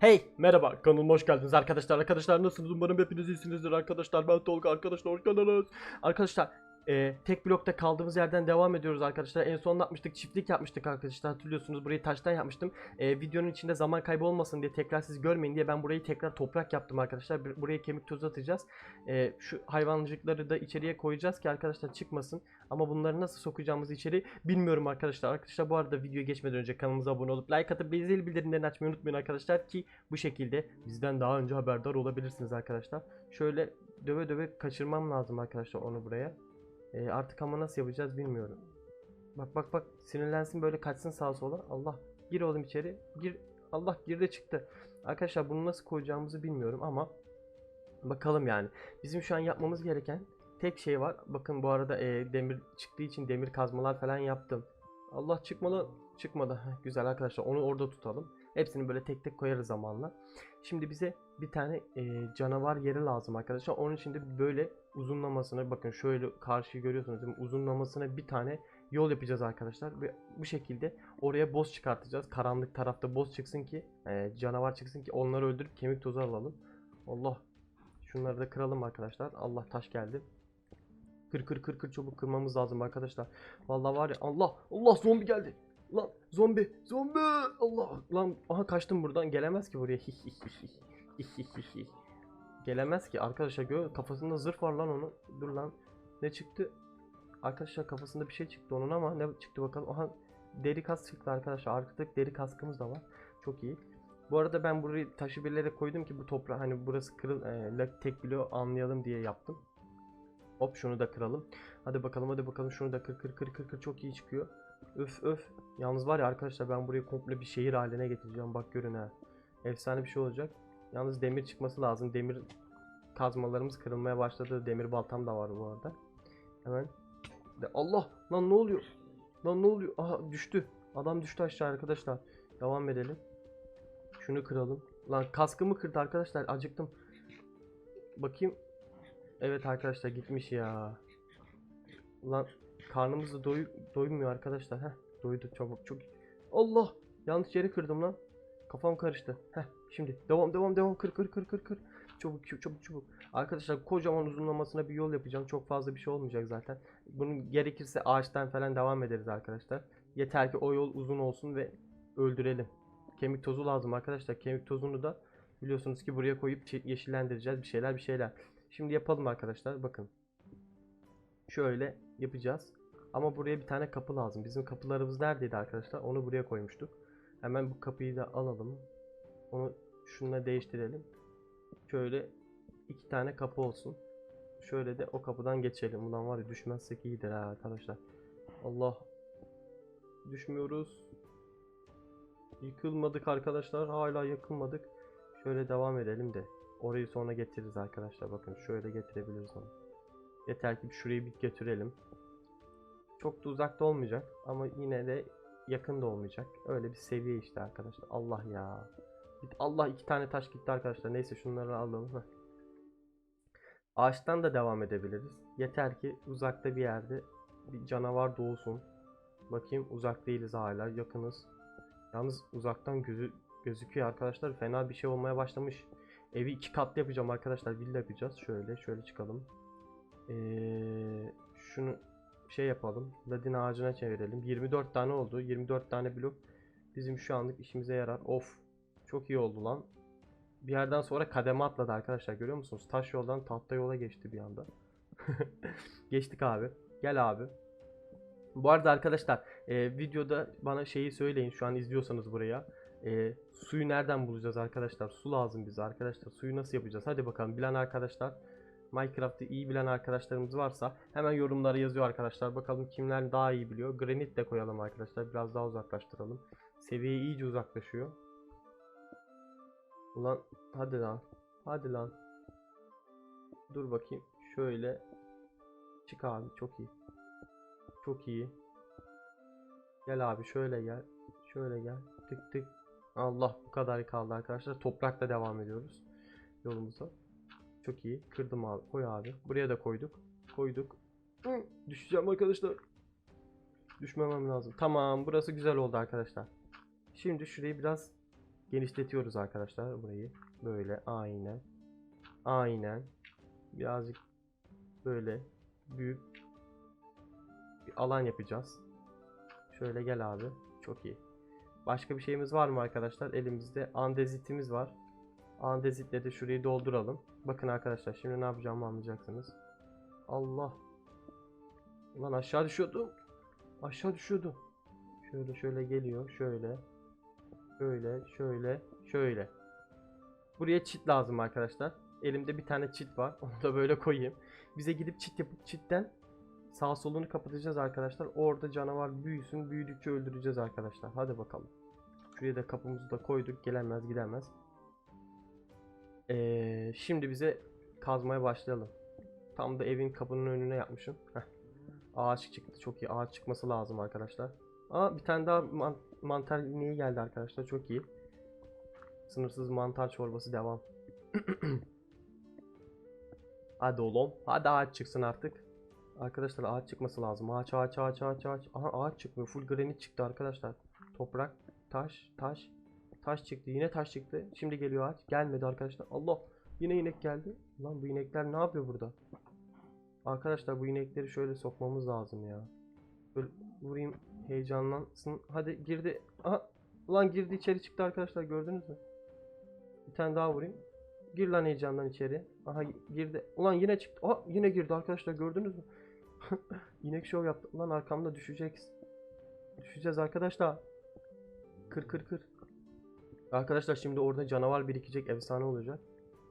Hey merhaba kanalıma hoş geldiniz arkadaşlar. Arkadaşlar nasılsınız? Umarım hepiniz iyisinizdir arkadaşlar. Ben Tolga arkadaşlar hoş geldiniz. Arkadaşlar e, tek blokta kaldığımız yerden devam ediyoruz arkadaşlar. En son yapmıştık? Çiftlik yapmıştık arkadaşlar. Hatırlıyorsunuz burayı taştan yapmıştım. E, videonun içinde zaman kaybı olmasın diye tekrar siz görmeyin diye ben burayı tekrar toprak yaptım arkadaşlar. Buraya kemik tozu atacağız. E, şu hayvancıkları da içeriye koyacağız ki arkadaşlar çıkmasın. Ama bunları nasıl sokacağımızı içeri bilmiyorum arkadaşlar. Arkadaşlar bu arada videoya geçmeden önce kanalımıza abone olup like atıp zil bildirimlerini açmayı unutmayın arkadaşlar ki bu şekilde bizden daha önce haberdar olabilirsiniz arkadaşlar. Şöyle döve döve kaçırmam lazım arkadaşlar onu buraya. Ee, artık ama nasıl yapacağız bilmiyorum. Bak bak bak sinirlensin böyle kaçsın sağa sola. Allah gir oğlum içeri. Gir. Allah girdi çıktı. Arkadaşlar bunu nasıl koyacağımızı bilmiyorum ama bakalım yani. Bizim şu an yapmamız gereken tek şey var. Bakın bu arada e, demir çıktığı için demir kazmalar falan yaptım. Allah çıkmalı çıkmadı. Güzel arkadaşlar onu orada tutalım. Hepsini böyle tek tek koyarız zamanla. Şimdi bize bir tane e, canavar yeri lazım arkadaşlar. Onun için de böyle uzunlamasına bakın şöyle karşıyı görüyorsunuz değil mi? Uzunlamasına bir tane yol yapacağız arkadaşlar. Ve bu şekilde oraya boss çıkartacağız. Karanlık tarafta boss çıksın ki e, canavar çıksın ki onları öldürüp kemik tozu alalım. Allah. Şunları da kıralım arkadaşlar. Allah taş geldi. Kır kır kır kır çabuk kırmamız lazım arkadaşlar. Vallahi var ya Allah Allah zombi geldi. Lan zombi zombi Allah lan aha kaçtım buradan gelemez ki buraya. gelemez ki arkadaşlar gör kafasında zırh var lan onun. Dur lan ne çıktı? Arkadaşlar kafasında bir şey çıktı onun ama ne çıktı bakalım. Aha deri kask çıktı arkadaşlar. Arkadaki deri kaskımız da var. Çok iyi. Bu arada ben burayı taşı bilerek koydum ki bu toprağı hani burası kırıl e, tek bloğu anlayalım diye yaptım. Hop şunu da kıralım. Hadi bakalım hadi bakalım şunu da kır kır kır kır kır çok iyi çıkıyor. Öf öf. Yalnız var ya arkadaşlar ben burayı komple bir şehir haline getireceğim. Bak görün ha. Efsane bir şey olacak. Yalnız demir çıkması lazım. Demir kazmalarımız kırılmaya başladı. Demir baltam da var bu arada. Hemen. De Allah lan ne oluyor? Lan ne oluyor? Aha düştü. Adam düştü aşağı arkadaşlar. Devam edelim. Şunu kıralım. Lan kaskımı kırdı arkadaşlar. Acıktım. Bakayım. Evet arkadaşlar gitmiş ya. Lan karnımız da doy doymuyor arkadaşlar. Heh doydu çabuk çok. Allah yanlış yeri kırdım lan. Kafam karıştı. Heh şimdi devam devam devam kır kır kır kır kır. Çabuk çabuk çabuk. Arkadaşlar kocaman uzunlamasına bir yol yapacağım. Çok fazla bir şey olmayacak zaten. Bunun gerekirse ağaçtan falan devam ederiz arkadaşlar. Yeter ki o yol uzun olsun ve öldürelim. Kemik tozu lazım arkadaşlar. Kemik tozunu da biliyorsunuz ki buraya koyup yeşillendireceğiz bir şeyler bir şeyler. Şimdi yapalım arkadaşlar. Bakın. Şöyle yapacağız. Ama buraya bir tane kapı lazım. Bizim kapılarımız neredeydi arkadaşlar? Onu buraya koymuştuk. Hemen bu kapıyı da alalım. Onu şununla değiştirelim. Şöyle iki tane kapı olsun. Şöyle de o kapıdan geçelim. Ulan var ya düşmezsek iyidir ha arkadaşlar. Allah. Düşmüyoruz. Yıkılmadık arkadaşlar. Hala yakılmadık. Şöyle devam edelim de. Orayı sonra getiririz arkadaşlar. Bakın şöyle getirebiliriz onu. Yeter ki şurayı bir götürelim. Çok da uzakta olmayacak ama yine de yakın da olmayacak. Öyle bir seviye işte arkadaşlar. Allah ya. Allah iki tane taş gitti arkadaşlar. Neyse şunları alalım. Ağaçtan da devam edebiliriz. Yeter ki uzakta bir yerde bir canavar doğsun. Bakayım uzak değiliz hala yakınız. Yalnız uzaktan gözü gözüküyor arkadaşlar. Fena bir şey olmaya başlamış. Evi iki katlı yapacağım arkadaşlar. Villa yapacağız. Şöyle şöyle çıkalım. Ee, şunu şey yapalım. Ladin ağacına çevirelim. 24 tane oldu. 24 tane blok bizim şu anlık işimize yarar. Of. Çok iyi oldu lan. Bir yerden sonra kademe atladı arkadaşlar. Görüyor musunuz? Taş yoldan tahta yola geçti bir anda. Geçtik abi. Gel abi. Bu arada arkadaşlar e, videoda bana şeyi söyleyin şu an izliyorsanız buraya. E, suyu nereden bulacağız arkadaşlar? Su lazım bize arkadaşlar. Suyu nasıl yapacağız? Hadi bakalım bilen arkadaşlar. Minecraft'ı iyi bilen arkadaşlarımız varsa hemen yorumlara yazıyor arkadaşlar. Bakalım kimler daha iyi biliyor. Granit de koyalım arkadaşlar. Biraz daha uzaklaştıralım. Seviye iyice uzaklaşıyor. Ulan hadi lan. Hadi lan. Dur bakayım. Şöyle. Çık abi çok iyi. Çok iyi. Gel abi şöyle gel. Şöyle gel. Tık tık. Allah bu kadar kaldı arkadaşlar. Toprakla devam ediyoruz yolumuza. Çok iyi. Kırdım abi. Koy abi. Buraya da koyduk. Koyduk. Düşeceğim arkadaşlar. Düşmemem lazım. Tamam. Burası güzel oldu arkadaşlar. Şimdi şurayı biraz genişletiyoruz arkadaşlar burayı. Böyle aynen. Aynen. Birazcık böyle büyük bir alan yapacağız. Şöyle gel abi. Çok iyi. Başka bir şeyimiz var mı arkadaşlar? Elimizde andezitimiz var. Andezitle de şurayı dolduralım. Bakın arkadaşlar şimdi ne yapacağımı anlayacaksınız. Allah. Ulan aşağı düşüyordum. Aşağı düşüyordum. Şöyle şöyle geliyor. Şöyle. Şöyle, şöyle, şöyle. Buraya çit lazım arkadaşlar. Elimde bir tane çit var. Onu da böyle koyayım. Bize gidip çit yapıp çitten sağ solunu kapatacağız arkadaşlar. Orada canavar büyüsün. Büyüdükçe öldüreceğiz arkadaşlar. Hadi bakalım. Şuraya da kapımızı da koyduk. Gelemez gidemez. Ee, şimdi bize kazmaya başlayalım. Tam da evin kapının önüne yapmışım. Heh. Ağaç çıktı. Çok iyi. Ağaç çıkması lazım arkadaşlar. Aa bir tane daha man- mantar ineği geldi arkadaşlar. Çok iyi. Sınırsız mantar çorbası devam. Hadi oğlum. Hadi ağaç çıksın artık. Arkadaşlar ağaç çıkması lazım. Ağaç ağaç ağaç ağaç ağaç. Aha ağaç çıkmıyor. Full granit çıktı arkadaşlar. Toprak, taş, taş. Taş çıktı. Yine taş çıktı. Şimdi geliyor ağaç. Gelmedi arkadaşlar. Allah. Yine inek geldi. Lan bu inekler ne yapıyor burada? Arkadaşlar bu inekleri şöyle sokmamız lazım ya. Böyle vurayım heyecanlansın. Hadi girdi. Aha. Ulan girdi içeri çıktı arkadaşlar gördünüz mü? Bir tane daha vurayım. Gir lan heyecandan içeri. Aha girdi. Ulan yine çıktı. Aha yine girdi arkadaşlar gördünüz mü? İnek şov yaptı. Ulan arkamda düşeceksin. Düşeceğiz arkadaşlar. Kır kır kır. Arkadaşlar şimdi orada canavar birikecek efsane olacak.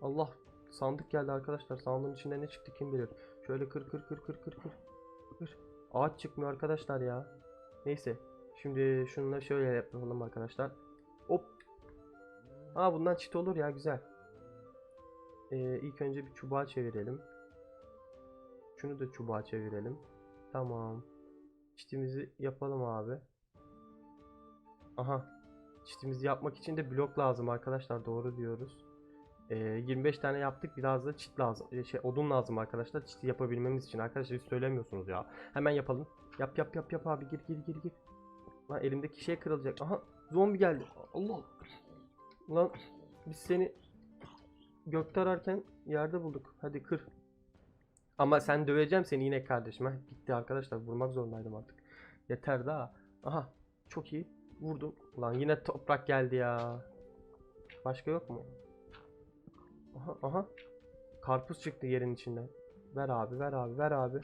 Allah sandık geldi arkadaşlar. Sandığın içinde ne çıktı kim bilir. Şöyle kır kır kır kır kır kır. Kır. Ağaç çıkmıyor arkadaşlar ya. Neyse. Şimdi şunları şöyle yapalım arkadaşlar. Hop. Aa bundan çit olur ya güzel. Ee, ilk önce bir çubuğa çevirelim. Şunu da çubuğa çevirelim. Tamam. Çitimizi yapalım abi. Aha. Çitimizi yapmak için de blok lazım arkadaşlar. Doğru diyoruz. Ee, 25 tane yaptık. Biraz da çit lazım. e, Şey, odun lazım arkadaşlar. Çiti yapabilmemiz için. Arkadaşlar hiç söylemiyorsunuz ya. Hemen yapalım. Yap yap yap yap abi. Gir gir gir gir. Lan elimdeki şey kırılacak. Aha. Zombi geldi. Allah. Lan biz seni gökte ararken yerde bulduk. Hadi kır. Ama sen döveceğim seni yine kardeşim. Heh, bitti arkadaşlar. Vurmak zorundaydım artık. Yeter daha. Aha. Çok iyi. Vurdum. Lan yine toprak geldi ya. Başka yok mu? Aha aha. Karpuz çıktı yerin içinden. Ver abi ver abi ver abi.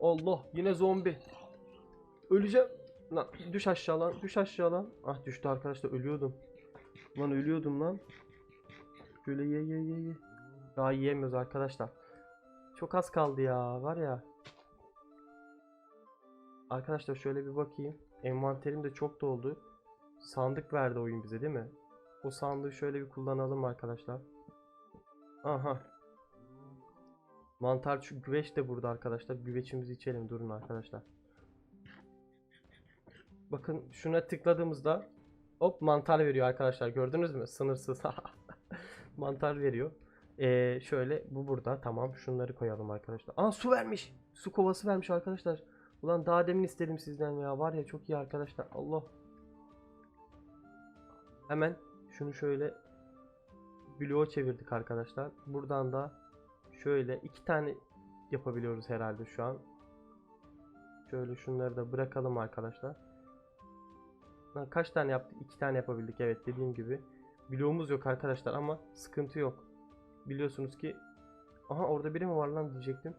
Allah yine zombi. Öleceğim. Lan düş aşağı lan düş aşağı lan. Ah düştü arkadaşlar ölüyordum. Lan ölüyordum lan. Şöyle ye ye ye ye. Daha yiyemiyoruz arkadaşlar. Çok az kaldı ya var ya. Arkadaşlar şöyle bir bakayım. Envanterim de çok doldu. Sandık verdi oyun bize değil mi? O sandığı şöyle bir kullanalım arkadaşlar. Aha. Mantar şu güveç de burada arkadaşlar. Güveçimizi içelim durun arkadaşlar. Bakın şuna tıkladığımızda hop mantar veriyor arkadaşlar. Gördünüz mü? Sınırsız. mantar veriyor. Ee, şöyle bu burada. Tamam. Şunları koyalım arkadaşlar. Aa su vermiş. Su kovası vermiş arkadaşlar. Ulan daha demin istedim sizden ya. Var ya çok iyi arkadaşlar. Allah. Hemen şunu şöyle bloğa çevirdik arkadaşlar. Buradan da şöyle iki tane yapabiliyoruz herhalde şu an. Şöyle şunları da bırakalım arkadaşlar. Kaç tane yaptık? İki tane yapabildik evet dediğim gibi. Bloğumuz yok arkadaşlar ama sıkıntı yok. Biliyorsunuz ki Aha orada biri mi var lan diyecektim.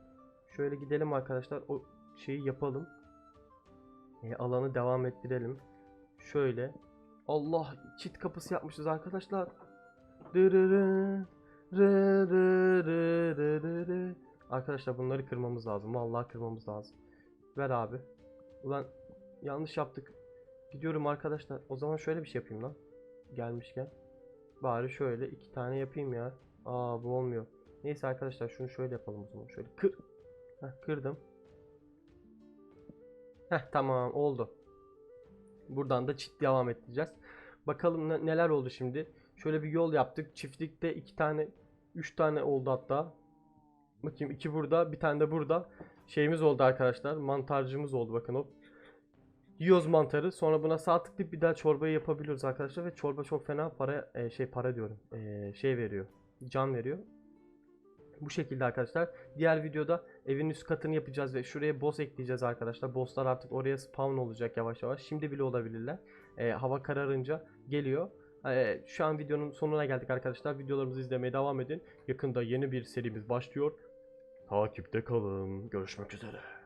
Şöyle gidelim arkadaşlar o şeyi yapalım. E, alanı devam ettirelim. Şöyle. Allah çit kapısı yapmışız arkadaşlar. Arkadaşlar bunları kırmamız lazım. Vallahi kırmamız lazım. Ver abi. Ulan yanlış yaptık. Gidiyorum arkadaşlar. O zaman şöyle bir şey yapayım lan. Gelmişken. Bari şöyle iki tane yapayım ya. Aa bu olmuyor. Neyse arkadaşlar şunu şöyle yapalım o zaman. Şöyle kır. Heh, kırdım. Heh tamam oldu. Buradan da çit devam edeceğiz. Bakalım ne- neler oldu şimdi. Şöyle bir yol yaptık. Çiftlikte iki tane, üç tane oldu hatta. Bakayım iki burada, bir tane de burada. Şeyimiz oldu arkadaşlar. Mantarcımız oldu bakın hop. Yiyoruz mantarı. Sonra buna sağ tıklayıp bir daha çorbayı yapabiliyoruz arkadaşlar ve çorba çok fena para e, şey para diyorum. e, şey veriyor. Can veriyor. Bu şekilde arkadaşlar. Diğer videoda evin üst katını yapacağız ve şuraya boss ekleyeceğiz arkadaşlar. Bosslar artık oraya spawn olacak yavaş yavaş. Şimdi bile olabilirler. E, hava kararınca geliyor. E, şu an videonun sonuna geldik arkadaşlar. Videolarımızı izlemeye devam edin. Yakında yeni bir serimiz başlıyor. Takipte kalın. Görüşmek üzere.